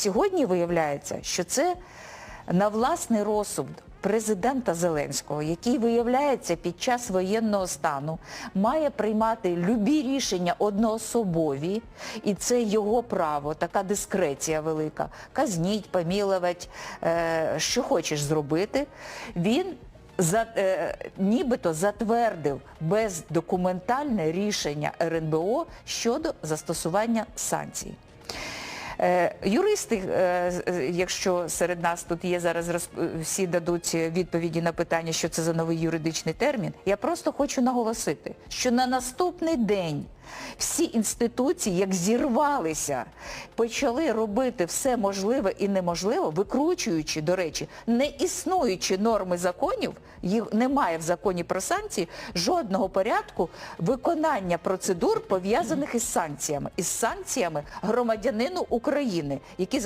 Сьогодні виявляється, що це на власний розсуд президента Зеленського, який виявляється під час воєнного стану, має приймати любі рішення одноособові, і це його право, така дискреція велика. Казніть, помілувати, е, що хочеш зробити. Він за, е, нібито затвердив бездокументальне рішення РНБО щодо застосування санкцій. Е, Юристи, е, е, якщо серед нас тут є зараз всі дадуть відповіді на питання, що це за новий юридичний термін, я просто хочу наголосити, що на наступний день всі інституції, як зірвалися, почали робити все можливе і неможливе, викручуючи, до речі, не існуючі норми законів, їх немає в законі про санкції, жодного порядку виконання процедур пов'язаних із санкціями, із санкціями громадянину України, які